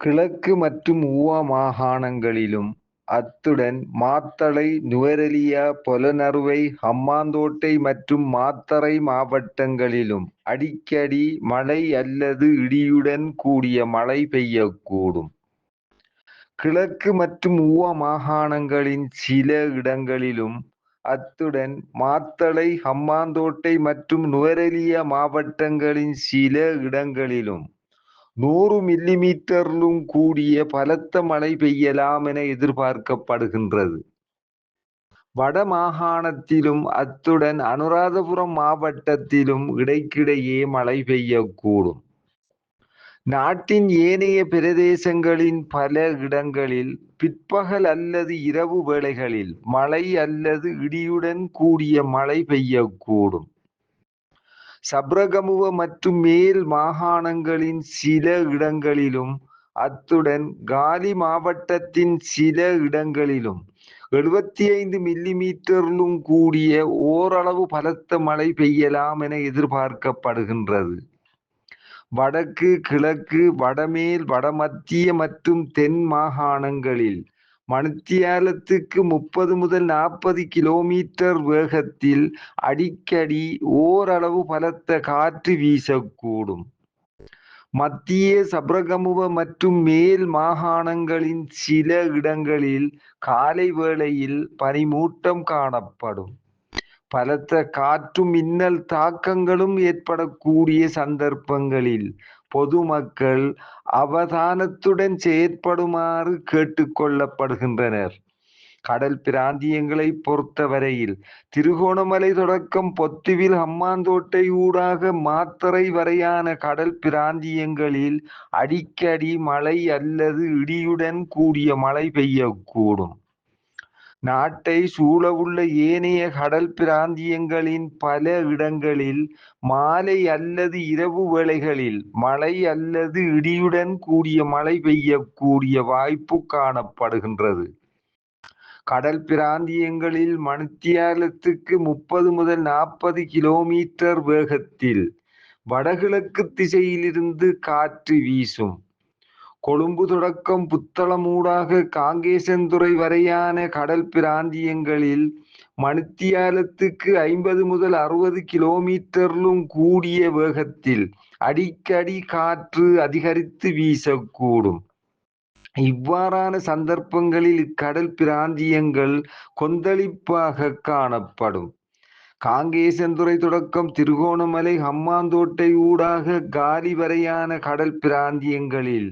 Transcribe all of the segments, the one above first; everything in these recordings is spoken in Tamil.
கிழக்கு மற்றும் ஊவா மாகாணங்களிலும் அத்துடன் மாத்தளை நுவரெலியா பொலனறுவை ஹம்மாந்தோட்டை மற்றும் மாத்தறை மாவட்டங்களிலும் அடிக்கடி மழை அல்லது இடியுடன் கூடிய மழை பெய்யக்கூடும். கிழக்கு மற்றும் ஊவா மாகாணங்களின் சில இடங்களிலும் அத்துடன் மாத்தளை ஹம்மாந்தோட்டை மற்றும் நுவரெலியா மாவட்டங்களின் சில இடங்களிலும் நூறு மில்லிமீட்டரிலும் கூடிய பலத்த மழை பெய்யலாம் என எதிர்பார்க்கப்படுகின்றது. வட மாகாணத்திலும் அத்துடன் அனுராதபுரம் மாவட்டத்திலும் இடைக்கிடையே மழை பெய்யக்கூடும். நாட்டின் ஏனைய பிரதேசங்களின் பல இடங்களில் பிற்பகல் அல்லது இரவு வேளைகளில் மழை அல்லது இடியுடன் கூடிய மழை பெய்யக்கூடும். சப்ரகமுவ மற்றும் மேல் மாகாணங்களின் சில இடங்களிலும் அத்துடன் காலி மாவட்டத்தின் சில இடங்களிலும். எழுபத்தி ஐந்து மில்லிமீட்டரிலும் கூடிய ஓரளவு பலத்த மழை பெய்யலாம் என எதிர்பார்க்கப்படுகின்றது. வடக்கு கிழக்கு வடமேல் வடமத்திய மற்றும் தென் மாகாணங்களில் மணித்தியாலத்துக்கு முப்பது முதல் நாற்பது கிலோமீட்டர் வேகத்தில் அடிக்கடி ஓரளவு பலத்த காற்று வீசக்கூடும். மத்திய சப்ரகமுவ மற்றும் மேல் மாகாணங்களின் சில இடங்களில் காலை வேளையில் பனிமூட்டம் காணப்படும். பலத்த காற்றும் மின்னல் தாக்கங்களும் ஏற்படக்கூடிய சந்தர்ப்பங்களில் பொதுமக்கள் அவதானத்துடன் செயற்படுமாறு கேட்டுக்கொள்ளப்படுகின்றனர். கடல் பிராந்தியங்களை பொறுத்தவரையில் திருகோணமலை தொடக்கம் பொத்துவில் ஹம்மாந்தோட்டை ஊடாக மாத்தறை வரையான கடல் பிராந்தியங்களில் அடிக்கடி மழை அல்லது இடியுடன் கூடிய மழை பெய்யக்கூடும். நாட்டை சூழவுள்ள ஏனைய கடல் பிராந்தியங்களின் பல இடங்களில் மாலை அல்லது இரவு வேளைகளில் மழை அல்லது இடியுடன் கூடிய மழை பெய்யக்கூடிய வாய்ப்பு காணப்படுகின்றது. கடல் பிராந்தியங்களில் மணித்தியாலத்துக்கு முப்பது முதல் நாற்பது கிலோமீட்டர் வேகத்தில் வடகிழக்கு திசையிலிருந்து காற்று வீசும். கொழும்பு தொடக்கம் புத்தளமூடாக காங்கேசன்துறை வரையான கடல் பிராந்தியங்களில் மணித்தியாலத்துக்கு ஐம்பது முதல் அறுபது கிலோமீட்டரிலும் கூடிய வேகத்தில் அடிக்கடி காற்று அதிகரித்து வீசக்கூடும். இவ்வாறான சந்தர்ப்பங்களில் இக்கடல் பிராந்தியங்கள் கொந்தளிப்பாக காணப்படும். காங்கேசன்துறை தொடக்கம் திருகோணமலை ஹம்மாந்தோட்டை ஊடாக காலி வரையான கடல் பிராந்தியங்களில்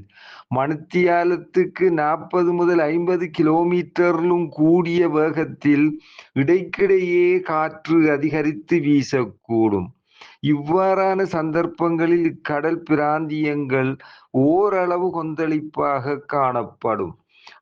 மணித்தியாலத்துக்கு நாற்பது முதல் ஐம்பது கிலோமீட்டரிலும் கூடிய வேகத்தில் இடைக்கிடையே காற்று அதிகரித்து வீசக்கூடும். இவ்வாறான சந்தர்ப்பங்களில் இக்கடல் பிராந்தியங்கள் ஓரளவு கொந்தளிப்பாக காணப்படும்.